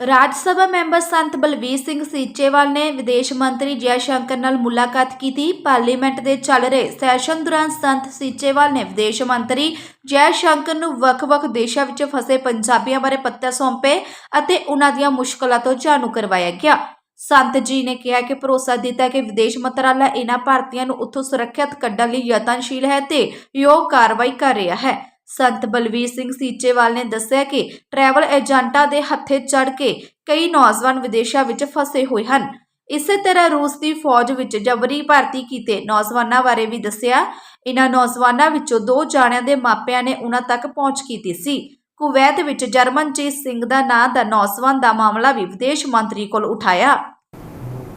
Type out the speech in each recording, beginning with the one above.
ਰਾਜ ਸਭਾ member ਸੰਤ ਬਲਵੀਰ ਸਿੰਘ ਸੀਚੇਵਾਲ ਨੇ ਵਿਦੇਸ਼ ਮੰਤਰੀ ਜੈ ਸ਼ੰਕਰ ਨਾਲ ਮੁਲਾਕਾਤ ਕੀਤੀ। ਪਾਰਲੀਮੈਂਟ ਦੇ ਚੱਲ ਰਹੇ ਸੈਸ਼ਨ ਦੌਰਾਨ ਸੰਤ ਸੀਚੇਵਾਲ ਨੇ ਵਿਦੇਸ਼ ਮੰਤਰੀ ਜੈ ਸ਼ੰਕਰ ਨੂੰ ਵੱਖ-ਵੱਖ ਦੇਸ਼ਾਂ ਵਿੱਚ ਫਸੇ ਪੰਜਾਬੀਆਂ ਬਾਰੇ ਪੱਤਰ ਸੌਂਪੇ ਅਤੇ ਉਹਨਾਂ ਦੀਆਂ ਮੁਸ਼ਕਲਾਂ ਤੋਂ ਜਾਣੂ ਕਰਵਾਇਆ ਗਿਆ। ਸੰਤ ਜੀ ਨੇ ਕਿਹਾ ਕਿ ਭਰੋਸਾ ਦਿੱਤਾ ਕਿ ਵਿਦੇਸ਼ ਮੰਤਰਾਲਾ ਇਹਨਾਂ ਭਾਰਤੀਆਂ ਨੂੰ ਉੱਥੋਂ ਸੁਰੱਖਿਅਤ ਕੱਢਣ ਲਈ ਯਤਨਸ਼ੀਲ ਹੈ ਤੇ ਯੋਗ ਕਾਰਵਾਈ ਕਰ ਰਿਹਾ ਹੈ। ਸੰਤ ਬਲਵੀਰ ਸਿੰਘ ਸੀਚੇਵਾਲ ਨੇ ਦੱਸਿਆ ਕਿ ਟਰੈਵਲ ਏਜੰਟਾਂ ਦੇ ਹੱਥੇ ਚੜ ਕੇ ਕਈ ਨੌਜਵਾਨ ਵਿਦੇਸ਼ਾਂ ਵਿੱਚ ਫਸੇ ਹੋਏ ਹਨ। ਇਸੇ ਤਰ੍ਹਾਂ ਰੂਸ ਦੀ ਫੌਜ ਵਿੱਚ ਜਬਰੀ ਭਰਤੀ ਕੀਤੇ ਨੌਜਵਾਨਾਂ ਬਾਰੇ ਵੀ ਦੱਸਿਆ। ਇਹਨਾਂ ਨੌਜਵਾਨਾਂ ਵਿੱਚੋਂ ਦੋ ਜਾਣਿਆਂ ਦੇ ਮਾਪਿਆਂ ਨੇ ਉਹਨਾਂ ਤੱਕ ਪਹੁੰਚ ਕੀਤੀ ਸੀ। ਕੁਵੈਤ ਵਿੱਚ ਜਰਮਨ ਜਰਮਨਜੀਤ ਸਿੰਘ ਦਾ ਨਾਂ ਦਾ ਨੌਜਵਾਨ ਦਾ ਮਾਮਲਾ ਵੀ ਵਿਦੇਸ਼ ਮੰਤਰੀ ਕੋਲ ਉਠਾਇਆ।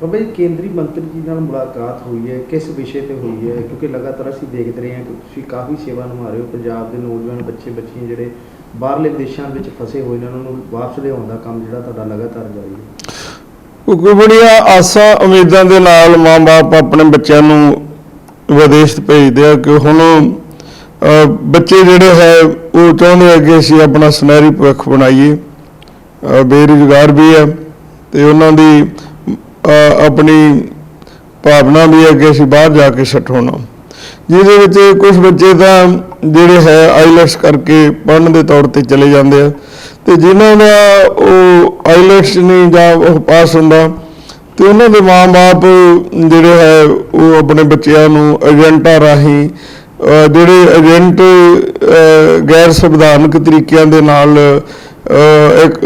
ਬਾਬਾ ਜੀ, ਕੇਂਦਰੀ ਮੰਤਰੀ ਜੀ ਨਾਲ ਮੁਲਾਕਾਤ ਹੋਈ ਹੈ, ਕਿਸ ਵਿਸ਼ੇ ਤੇ ਹੋਈ ਹੈ? ਕਿਉਂਕਿ ਲਗਾਤਾਰ ਅਸੀਂ ਦੇਖਦੇ ਰਹੇ ਹਾਂ ਕਿ ਤੁਸੀਂ ਕਾਫੀ ਸੇਵਾ ਨਿਭਾ ਰਹੇ ਹੋ। ਪੰਜਾਬ ਦੇ ਨੌਜਵਾਨ ਬੱਚੇ, ਬੱਚੀਆਂ ਜਿਹੜੇ ਬਾਹਰਲੇ ਦੇਸ਼ਾਂ ਵਿੱਚ ਫਸੇ ਹੋਏ ਨੇ, ਉਹਨਾਂ ਨੂੰ ਵਾਪਸ ਲਿਆਉਣ ਦਾ ਕੰਮ ਜਿਹੜਾ ਤੁਹਾਡਾ ਲਗਾਤਾਰ ਜਾਰੀ ਹੈ। ਕਿਉਂਕਿ ਆਸਾਂ, ਉਮੀਦਾਂ ਦੇ ਨਾਲ ਮਾਂ-ਬਾਪ ਆਪਣੇ ਬੱਚਿਆਂ ਨੂੰ ਵਿਦੇਸ਼ ਭੇਜਦੇ ਆ ਕਿ ਹੁਣ ਬੱਚੇ ਜਿਹੜੇ ਹੈ, ਉਹ ਚਾਹੁੰਦੇ ਆ ਕਿ ਅਸੀਂ ਆਪਣਾ ਸੁਨਹਿਰੀ ਭਵਿੱਖ ਬਣਾਈਏ। ਬੇਰੁਜ਼ਗਾਰ ਵੀ ਹੈ ਤੇ ਉਹਨਾਂ ਦੀ ਆਪਣੀ ਭਾਵਨਾ ਵੀ ਹੈ ਕਿ ਅਸੀਂ ਬਾਹਰ ਜਾ ਕੇ ਸੈੱਟ ਹੋਣਾ। ਜਿਹਦੇ ਵਿੱਚ ਕੁਝ ਬੱਚੇ ਤਾਂ ਜਿਹੜੇ ਹੈ ਆਈਲੈਟਸ ਕਰਕੇ ਪੜ੍ਹਨ ਦੇ ਤੌਰ ਤੇ ਚਲੇ ਜਾਂਦੇ ਆ। ਤੇ ਜਿਨ੍ਹਾਂ ਦਾ ਉਹ ਆਈਲੈਟਸ ਨਹੀਂ ਜਾਂ ਉਹ ਪਾਸ ਹੁੰਦਾ, ਤੇ ਉਹਨਾਂ ਦੇ ਮਾਪੇ ਜਿਹੜੇ ਹੈ, ਉਹ ਆਪਣੇ ਬੱਚਿਆਂ ਨੂੰ ਏਜੰਟਾਂ ਰਾਹੀਂ ਜਿਹੜੇ ਏਜੰਟ ਗੈਰ ਸੰਵਿਧਾਨਕ ਤਰੀਕਿਆਂ ਦੇ ਨਾਲ ਇੱਕ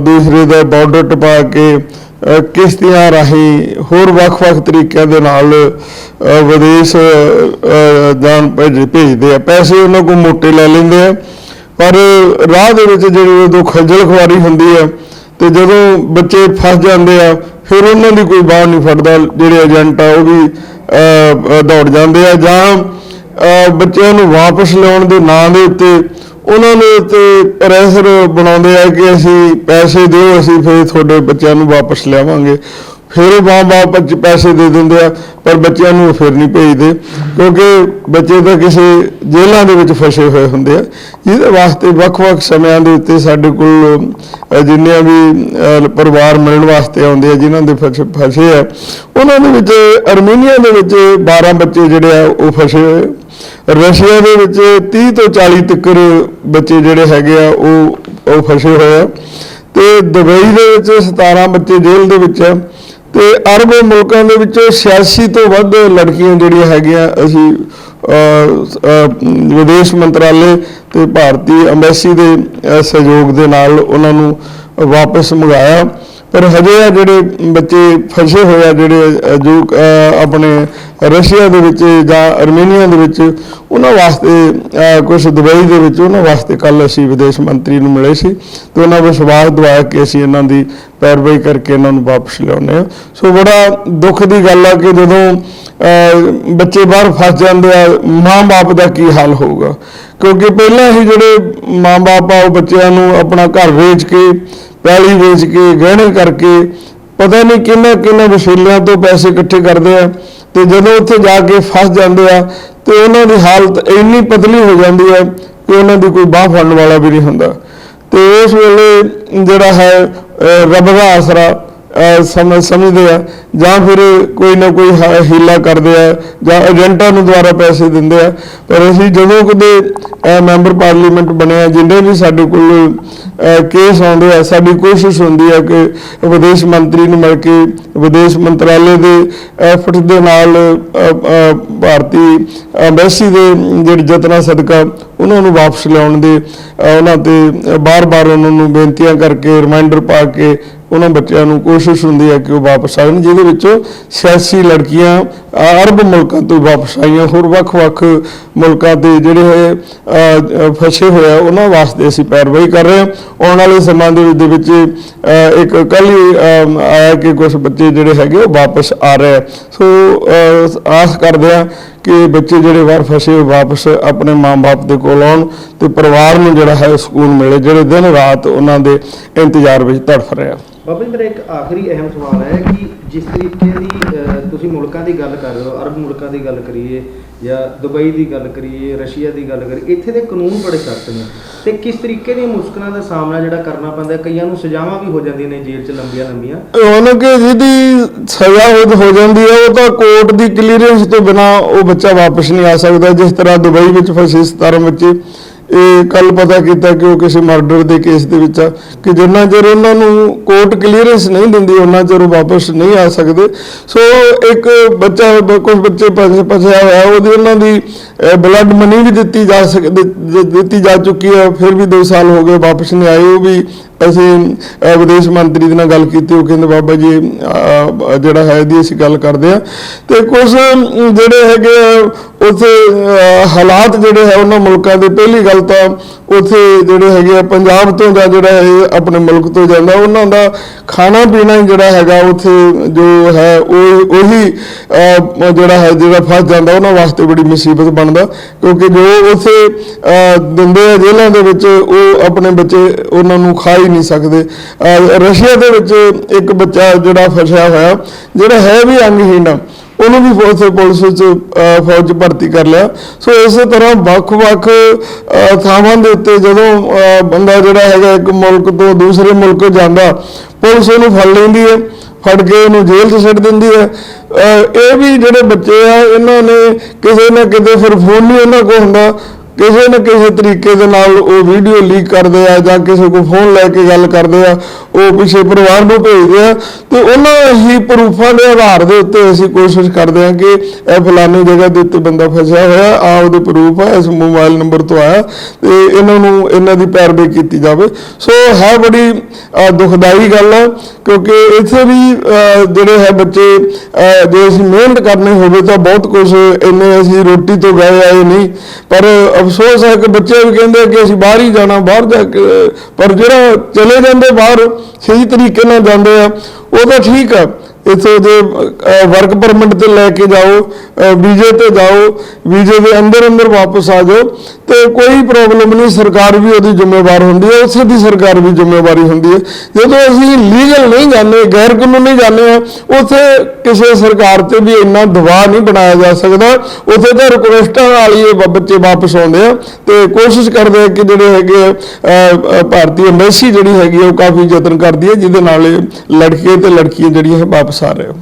ਦੂਸਰੇ ਦਾ ਬਾਰਡਰ ਟਪਾ ਕੇ ਕਿਸ਼ਤੀਆਂ ਰਾਹੀਂ ਹੋਰ ਵੱਖ-ਵੱਖ ਤਰੀਕਿਆਂ ਦੇ ਨਾਲ ਵਿਦੇਸ਼ ਜਾਣ ਭੇਜ- ਭੇਜਦੇ ਆ। ਪੈਸੇ ਉਹਨਾਂ ਕੋਲ ਮੋਟੇ ਲੈ ਲੈਂਦੇ ਆ। ਪਰ ਰਾਹ ਦੇ ਵਿੱਚ ਜਿਹੜੀ ਉਦੋਂ ਖੱਜਲ ਖੁਆਰੀ ਹੁੰਦੀ ਹੈ ਤੇ ਜਦੋਂ ਬੱਚੇ ਫਸ ਜਾਂਦੇ ਆ, ਫਿਰ ਉਹਨਾਂ ਦੀ ਕੋਈ ਬਾਹ ਨਹੀਂ ਫੜਦਾ ਜਿਹੜੇ ਏਜੰਟ ਆ, ਉਹ ਵੀ ਦੌੜ ਜਾਂਦੇ ਆ ਜਾਂ ਬੱਚਿਆਂ ਨੂੰ ਵਾਪਸ ਲਿਆਉਣ ਦੇ ਨਾਂ ਦੇ ਉੱਤੇ ਉਹਨਾਂ ਨੇ ਤੇ ਪ੍ਰੈਸ਼ਰ ਬਣਾਉਂਦੇ ਆ ਕਿ ਅਸੀਂ ਪੈਸੇ ਦਿਓ, ਅਸੀਂ ਫਿਰ ਤੁਹਾਡੇ ਬੱਚਿਆਂ ਨੂੰ ਵਾਪਸ ਲਿਆਵਾਂਗੇ। ਫਿਰ ਉਹ ਮਾਂ-ਬਾਪ ਪੈਸੇ ਦੇ ਦਿੰਦੇ ਆ ਪਰ ਬੱਚਿਆਂ ਨੂੰ ਫਿਰ ਨਹੀਂ ਭੇਜਦੇ ਕਿਉਂਕਿ ਬੱਚੇ ਤਾਂ ਕਿਸੇ ਜੇਲ੍ਹਾਂ ਦੇ ਵਿੱਚ ਫਸੇ ਹੋਏ ਹੁੰਦੇ ਆ। ਜਿਹਦੇ ਵਾਸਤੇ ਵੱਖ-ਵੱਖ ਸਮਿਆਂ ਦੇ ਉੱਤੇ ਸਾਡੇ ਕੋਲ ਅਹ, ਜਿੰਨੀਆਂ ਵੀ ਪਰਿਵਾਰ ਮਿਲਣ ਵਾਸਤੇ ਆਉਂਦੇ ਆ ਜਿਨ੍ਹਾਂ ਦੇ ਫਸੇ ਫਸੇ ਆ ਉਹਨਾਂ ਦੇ ਵਿੱਚ ਅਰਮੀਨੀਆ ਦੇ ਵਿੱਚ 12 ਬੱਚੇ ਜਿਹੜੇ ਆ ਉਹ ਫਸੇ ਹੋਏ। ਰਸ਼ੀਆ ਦੇ ਵਿੱਚ 30 ਤੋਂ 40 ਤੱਕ ਬੱਚੇ ਜਿਹੜੇ ਹੈਗੇ ਆ ਉਹ ਉਹ ਫਸੇ ਹੋਏ ਆ। ਤੇ ਦੁਬਈ ਦੇ ਵਿੱਚ 17 ਬੱਚੇ ਜੇਲ੍ਹ ਦੇ ਵਿੱਚ ਆ। ਤੇ ਅਰਬ ਮੁਲਕਾਂ ਦੇ ਵਿੱਚੋਂ 86 ਤੋਂ ਵੱਧ ਲੜਕੀਆਂ ਜਿਹੜੀਆਂ ਹੈਗੀਆਂ, ਅਸੀਂ ਵਿਦੇਸ਼ ਮੰਤਰਾਲੇ ਤੇ ਭਾਰਤੀ ਐਮਬੈਸੀ ਦੇ ਸਹਿਯੋਗ ਦੇ ਨਾਲ ਉਹਨਾਂ ਨੂੰ ਵਾਪਸ ਮੰਗਾਇਆ। ਪਰ ਹਜੇ ਆ ਜਿਹੜੇ ਬੱਚੇ ਫਸੇ ਹੋਏ ਆ ਜਿਹੜੇ ਅਹ, ਜੋ ਆਪਣੇ ਰਸ਼ੀਆ ਦੇ ਵਿੱਚ ਜਾਂ ਅਰਮੀਨੀਆ ਦੇ ਵਿੱਚ ਉਹਨਾਂ ਵਾਸਤੇ ਕੁਝ ਦੁਬਈ ਦੇ ਵਿੱਚ ਉਹਨਾਂ ਵਾਸਤੇ ਕੱਲ ਅਸੀਂ ਵਿਦੇਸ਼ ਮੰਤਰੀ ਨੂੰ ਮਿਲੇ ਸੀ ਤੇ ਉਹਨਾਂ ਵਿਸ਼ਵਾਸ ਦਵਾਇਆ ਕਿ ਅਸੀਂ ਇਹਨਾਂ ਦੀ ਪੈਰਵਾਈ ਕਰਕੇ ਇਹਨਾਂ ਨੂੰ ਵਾਪਸ ਲਿਆਉਂਦੇ ਆ ਸੋ ਬੜਾ ਦੁੱਖ ਦੀ ਗੱਲ ਆ ਕਿ ਜਦੋਂ ਬੱਚੇ ਬਾਹਰ ਫਸ ਜਾਂਦੇ ਆ ਮਾਂ-ਬਾਪ ਦਾ ਕੀ ਹਾਲ ਹੋਊਗਾ? ਕਿਉਂਕਿ ਪਹਿਲਾਂ ਹੀ ਜਿਹੜੇ ਮਾਂ-ਬਾਪ ਆ ਉਹ ਬੱਚਿਆਂ ਨੂੰ ਆਪਣਾ ਘਰ ਵੇਚ ਕੇ ਪੈਲੀ ਵੇਚ ਕੇ, ਗਹਿਣੇ ਕਰਕੇ, ਪਤਾ ਨਹੀਂ ਕਿੰਨਾ ਕਿੰਨਾ ਵਸੀਲਿਆਂ ਤੋਂ ਪੈਸੇ ਇਕੱਠੇ ਕਰਦੇ ਆ ਤੇ ਜਦੋਂ ਉੱਥੇ ਜਾ ਕੇ ਫਸ ਜਾਂਦੇ ਆ ਤੇ ਉਹਨਾਂ ਦੀ ਹਾਲਤ ਇੰਨੀ ਪਤਲੀ ਹੋ ਜਾਂਦੀ ਹੈ ਕਿ ਉਹਨਾਂ ਦੀ ਕੋਈ ਬਾਹ ਫੜਨ ਵਾਲਾ ਵੀ ਨਹੀਂ ਹੁੰਦਾ। ਤੇ ਉਸ ਵੇਲੇ ਜਿਹੜਾ ਹੈ ਰੱਬ ਦਾ ਆਸਰਾ ਸਮਝ ਸਮਝਦੇ ਆ, ਜਾਂ ਫਿਰ ਕੋਈ ਨਾ ਕੋਈ ਹ- ਹੀਲਾ ਕਰਦੇ ਆ, ਜਾਂ ਏਜੰਟਾਂ ਨੂੰ ਦੁਆਰਾ ਪੈਸੇ ਦਿੰਦੇ ਆ। ਪਰ ਅਸੀਂ ਜਦੋਂ ਕਦੇ ਮੈਂਬਰ ਪਾਰਲੀਮੈਂਟ ਬਣਿਆ, ਜਿੰਨੇ ਵੀ ਸਾਡੇ ਕੋਲ ਕੇਸ ਆਉਂਦੇ ਆ, ਸਾਡੀ ਕੋਸ਼ਿਸ਼ ਹੁੰਦੀ ਹੈ ਕਿ ਵਿਦੇਸ਼ ਮੰਤਰੀ ਨੂੰ ਮਿਲ ਕੇ ਵਿਦੇਸ਼ ਮੰਤਰਾਲੇ ਦੇ ਐਫਰਟ ਦੇ ਨਾਲ ਭਾਰਤੀ ਐਮਬੈਸੀ ਦੇ ਜਿਹੜੇ ਯਤਨਾਂ ਸਦਕਾ, ਉਹਨਾਂ ਨੂੰ ਵਾਪਸ ਲਿਆਉਣ ਦੇ ਉਹਨਾਂ ਤੇ ਬਾਰ-ਬਾਰ ਉਹਨਾਂ ਨੂੰ ਬੇਨਤੀਆਂ ਕਰਕੇ, ਰਿਮਾਈਂਡਰ ਪਾ ਕੇ ਉਹਨਾਂ ਬੱਚਿਆਂ ਨੂੰ ਕੋਸ਼ਿਸ਼ ਹੁੰਦੀ ਹੈ ਕਿ ਉਹ ਵਾਪਸ ਆਉਣ ਜਿਹਦੇ ਵਿੱਚੋਂ 86 ਲੜਕੀਆਂ ਅਰਬ ਮੁਲਕਾਂ ਤੋਂ ਵਾਪਸ ਆਈਆਂ, ਹੋਰ ਵੱਖ-ਵੱਖ ਮੁਲਕਾਂ ਦੇ ਜਿਹੜੇ ਹੋਏ ਫਸੇ ਹੋਏ ਆ, ਉਹਨਾਂ ਵਾਸਤੇ ਅਸੀਂ ਪੈਰਵਾਈ ਕਰ ਰਹੇ ਹਾਂ। ਆਉਣ ਵਾਲੇ ਸਮਾਂ ਦੇ ਵਿੱਚ ਇੱਕ ਕੱਲ ਹੀ ਆਇਆ ਕਿ ਕੁਝ ਬੱਚੇ ਜਿਹੜੇ ਹੈਗੇ ਉਹ ਵਾਪਸ ਆ ਰਹੇ ਸੋ ਆਸ ਕਰਦੇ ਆ ਕਿ ਬੱਚੇ ਜਿਹੜੇ ਬਾਹਰ ਫਸੇ ਉਹ ਵਾਪਸ ਆਪਣੇ ਮਾਂ-ਬਾਪ ਦੇ ਕੋਲ ਆਉਣ ਤੇ ਪਰਿਵਾਰ ਨੂੰ ਜਿਹੜਾ ਹੈ ਸਕੂਨ ਮਿਲੇ, ਜਿਹੜੇ ਦਿਨ ਰਾਤ ਉਹਨਾਂ ਦੇ ਇੰਤਜ਼ਾਰ ਵਿੱਚ ਤੜਫ ਰਿਹਾ ਬਾਬਾ ਜੀ, ਮੇਰਾ ਇੱਕ ਆਖਰੀ ਅਹਿਮ ਸਵਾਲ ਹੈ ਕਿ ਜਿਸ ਤਰੀਕੇ ਦੀ ਤੁਸੀਂ ਮੁਲਕਾਂ ਦੀ ਗੱਲ ਕਰ ਰਹੇ ਹੋ, ਅਰਬ ਮੁਲਕਾਂ ਦੀ ਗੱਲ ਕਰੀਏ ਜਾਂ ਦੁਬਈ ਦੀ ਗੱਲ ਕਰੀਏ, ਰਸ਼ੀਆ ਦੀ ਗੱਲ ਕਰੀਏ, ਇੱਥੇ ਦੇ ਕਾਨੂੰਨ ਬੜੇ ਸਖਤ ਨੇ। ਤੇ ਕਿਸ ਤਰੀਕੇ ਦੀਆਂ ਮੁਸ਼ਕਲਾਂ ਦਾ ਸਾਹਮਣਾ ਜਿਹੜਾ ਕਰਨਾ ਪੈਂਦਾ ਕਈਆਂ ਨੂੰ ਸਜ਼ਾਵਾਂ ਵੀ ਹੋ ਜਾਂਦੀਆਂ ਨੇ ਜੇਲ੍ਹ 'ਚ ਲੰਬੀਆਂ ਲੰਬੀਆਂ। ਹੁਣ ਕਿ ਜਿਹਦੀ ਸਜ਼ਾ ਹੋ ਹੋ ਜਾਂਦੀ ਹੈ, ਉਹ ਤਾਂ ਕੋਰਟ ਦੀ ਕਲੀਅਰੈਂਸ ਤੋਂ ਬਿਨਾ ਉਹ ਬੱਚਾ ਵਾਪਸ ਨਹੀਂ ਆ ਸਕਦਾ, ਜਿਸ ਤਰ੍ਹਾਂ ਦੁਬਈ ਵਿੱਚ ਫਸੇ 17 ਬੱਚੇ ਇਹ ਕੱਲ ਪਤਾ ਕੀਤਾ ਕਿ ਉਹ ਕਿਸੇ ਮਰਡਰ ਦੇ ਕੇਸ ਦੇ ਵਿੱਚ ਆ, ਕਿ ਜਿੰਨਾ ਚਿਰ ਉਹਨਾਂ ਨੂੰ ਕੋਰਟ ਕਲੀਅਰੈਂਸ ਨਹੀਂ ਦਿੰਦੀ ਉਹਨਾਂ ਚਿਰ ਉਹ ਵਾਪਸ ਨਹੀਂ ਆ ਸਕਦੇ। ਸੋ ਇੱਕ ਬੱਚਾ, ਕੁਝ ਬੱਚੇ ਫਸੇ, ਫਸਿਆ ਹੋਇਆ, ਉਹਦੀ ਉਹਨਾਂ ਦੀ ਬਲੱਡ ਮਨੀ ਵੀ ਦਿੱਤੀ ਜਾ ਸਕਦੀ ਦਿੱਤੀ ਜਾ ਚੁੱਕੀ ਹੈ ਫਿਰ ਵੀ 2 ਸਾਲ ਹੋ ਗਏ ਵਾਪਸ ਨਹੀਂ ਆਏ, ਉਹ ਵੀ ਅਸੀਂ ਅਹ, ਵਿਦੇਸ਼ ਮੰਤਰੀ ਦੇ ਨਾਲ ਗੱਲ ਕੀਤੀ ਉਹ ਕਹਿੰਦੇ ਬਾਬਾ ਜੀ ਅਹ, ਜਿਹੜਾ ਹੈ ਇਹਦੀ ਅਸੀਂ ਗੱਲ ਕਰਦੇ ਆ ਤੇ ਕੁਝ ਜਿਹੜੇ ਹੈਗੇ ਆ, ਉੱਥੇ ਅਹ, ਹਾਲਾਤ ਜਿਹੜੇ ਹੈ ਉਹਨਾਂ ਮੁਲਕਾਂ ਦੇ ਪਹਿਲੀ ਗੱਲ ਤਾਂ ਉੱਥੇ ਜਿਹੜੇ ਹੈਗੇ ਆ ਪੰਜਾਬ ਤੋਂ ਜਾਂ ਜਿਹੜਾ ਹੈ ਆਪਣੇ ਮੁਲਕ ਤੋਂ ਜਾਂਦਾ ਉਹਨਾਂ ਦਾ ਖਾਣਾ ਪੀਣਾ ਹੀ ਜਿਹੜਾ ਹੈਗਾ ਉੱਥੇ ਜੋ ਹੈ ਉਹ ਉਹੀ ਜਿਹੜਾ ਹੈ ਜਿਹੜਾ ਫਸ ਜਾਂਦਾ ਉਹਨਾਂ ਵਾਸਤੇ ਬੜੀ ਮੁਸੀਬਤ ਬਣਦਾ ਕਿਉਂਕਿ ਜੋ ਉੱਥੇ ਦਿੰਦੇ ਆ ਜੇਲ੍ਹਾਂ ਦੇ ਵਿੱਚ ਉਹ ਆਪਣੇ ਬੱਚੇ ਉਹਨਾਂ ਨੂੰ ਖਾ ਹੀ ਨਹੀਂ ਸਕਦੇ। ਰਸ਼ੀਆ ਦੇ ਵਿੱਚ ਇੱਕ ਬੱਚਾ ਜਿਹੜਾ ਫਸਿਆ ਹੋਇਆ ਜਿਹੜਾ ਹੈ ਵੀ ਅੰਗਹੀਣ ਆ, ਉਹਨੂੰ ਵੀ ਉੱਥੇ ਪੁਲਿਸ ਵਿੱਚ ਫੌਜ 'ਚ ਭਰਤੀ ਕਰ ਲਿਆ। ਸੋ ਇਸੇ ਤਰ੍ਹਾਂ ਵੱਖ-ਵੱਖ ਥਾਵਾਂ ਦੇ ਉੱਤੇ ਜਦੋਂ ਬੰਦਾ ਜਿਹੜਾ ਹੈਗਾ ਇੱਕ ਮੁਲਕ ਤੋਂ ਦੂਸਰੇ ਮੁਲਕ ਜਾਂਦਾ, ਪੁਲਿਸ ਉਹਨੂੰ ਫੜ ਲੈਂਦੀ ਹੈ, ਫੜ ਕੇ ਉਹਨੂੰ ਜੇਲ੍ਹ 'ਚ ਸਿੱਟ ਦਿੰਦੀ ਹੈ। ਇਹ ਵੀ ਜਿਹੜੇ ਬੱਚੇ ਆ, ਇਹਨਾਂ ਨੇ ਕਿਸੇ ਨਾ ਕਿਤੇ ਫਿਰ ਫੋਨ ਨਹੀਂ ਉਹਨਾਂ ਕੋਲ ਹੁੰਦਾ। ਕਿਸੇ ਨਾ ਕਿਸੇ ਤਰੀਕੇ ਦੇ ਨਾਲ ਉਹ ਵੀਡੀਓ ਲੀਕ ਕਰਦੇ ਆ ਜਾਂ ਕਿਸੇ ਕੋਲ ਫੋਨ ਲੈ ਕੇ ਗੱਲ ਕਰਦੇ ਆ, ਉਹ ਪਿੱਛੇ ਪਰਿਵਾਰ ਨੂੰ ਭੇਜਦੇ ਆ ਤੇ ਉਹਨਾਂ ਹੀ ਪ੍ਰੂਫਾਂ ਦੇ ਆਧਾਰ ਦੇ ਉੱਤੇ ਅਸੀਂ ਕੋਸ਼ਿਸ਼ ਕਰਦੇ ਆ ਕਿ ਇਹ ਫਲਾਣੀ ਜਗ੍ਹਾ ਦੇ ਉੱਤੇ ਬੰਦਾ ਫਸਿਆ ਹੋਇਆ, ਆਪ ਉਹਦੇ ਪ੍ਰੂਫ ਆ, ਇਸ ਮੋਬਾਈਲ ਨੰਬਰ ਤੋਂ ਆਇਆ ਤੇ ਇਹਨਾਂ ਨੂੰ ਇਹਨਾਂ ਦੀ ਪੈਰਵੀ ਕੀਤੀ ਜਾਵੇ। ਸੋ ਹੈ ਬੜੀ ਦੁਖਦਾਈ ਗੱਲ ਆ, ਕਿਉਂਕਿ ਇੱਥੇ ਵੀ ਜਿਹੜੇ ਹੈ ਬੱਚੇ ਜੇ ਅਸੀਂ ਮਿਹਨਤ ਕਰਨੀ ਹੋਵੇ ਤਾਂ ਬਹੁਤ ਕੁਝ ਇੰਨੇ ਅਸੀਂ ਰੋਟੀ ਤੋਂ ਗਏ ਆਏ ਨਹੀਂ। ਪਰ ਅਫਸੋਸ ਹੈ ਕਿ ਬੱਚੇ ਵੀ ਕਹਿੰਦੇ ਕਿ ਅਸੀਂ ਬਾਹਰ ਹੀ ਜਾਣਾ, ਬਾਹਰ ਜਾ ਕੇ, ਪਰ ਜਿਹੜਾ ਚਲੇ ਜਾਂਦੇ ਬਾਹਰ, ਸਹੀ ਤਰੀਕੇ ਨਾਲ ਜਾਂਦੇ ਆ, ਉਹ ਤਾਂ ਠੀਕ ਆ। ਇੱਥੇ ਦੇ ਵਰਕ ਪਰਮਿਟ ਤੇ ਲੈ ਕੇ ਜਾਓ ਵੀਜ਼ੇ ਤੇ ਜਾਓ ਵੀਜ਼ੇ ਦੇ ਅੰਦਰ ਅੰਦਰ ਵਾਪਸ ਆ ਜਾਓ ਤੇ ਕੋਈ ਪ੍ਰੋਬਲਮ ਨਹੀਂ ਸਰਕਾਰ ਵੀ ਉਹਦੀ ਜ਼ਿੰਮੇਵਾਰ ਹੁੰਦੀ ਹੈ ਉਸੇ ਦੀ ਸਰਕਾਰ ਵੀ ਜ਼ਿੰਮੇਵਾਰੀ ਹੁੰਦੀ ਹੈ। ਜਦੋਂ ਅਸੀਂ ਲੀਗਲ ਨਹੀਂ ਜਾਂਦੇ ਗੈਰ ਕਾਨੂੰਨੀ ਜਾਂਦੇ ਆ ਉੱਥੇ ਕਿਸੇ ਸਰਕਾਰ ਤੇ ਵੀ ਇੰਨਾ ਦਬਾਅ ਨਹੀਂ ਬਣਾਇਆ ਜਾ ਸਕਦਾ। ਉੱਥੇ ਤਾਂ ਰਿਕੁਐਸਟਾਂ ਨਾਲ ਹੀ ਇਹ ਬ- ਬੱਚੇ ਵਾਪਸ ਆਉਂਦੇ ਆ ਤੇ ਕੋਸ਼ਿਸ਼ ਕਰਦੇ ਆ ਕਿ ਜਿਹੜੇ ਹੈਗੇ ਆ, ਭਾਰਤੀ ਐਮਬੈਸੀ ਜਿਹੜੀ ਹੈਗੀ ਆ, ਉਹ ਕਾਫੀ ਯਤਨ ਕਰਦੀ ਹੈ ਜਿਹਦੇ ਨਾਲ ਇਹ ਲੜਕੇ ਤੇ ਲੜਕੀਆਂ ਜਿਹੜੀਆਂ ਹੈ ਵਾਪਸ ਆ ਰਹੇ ਆ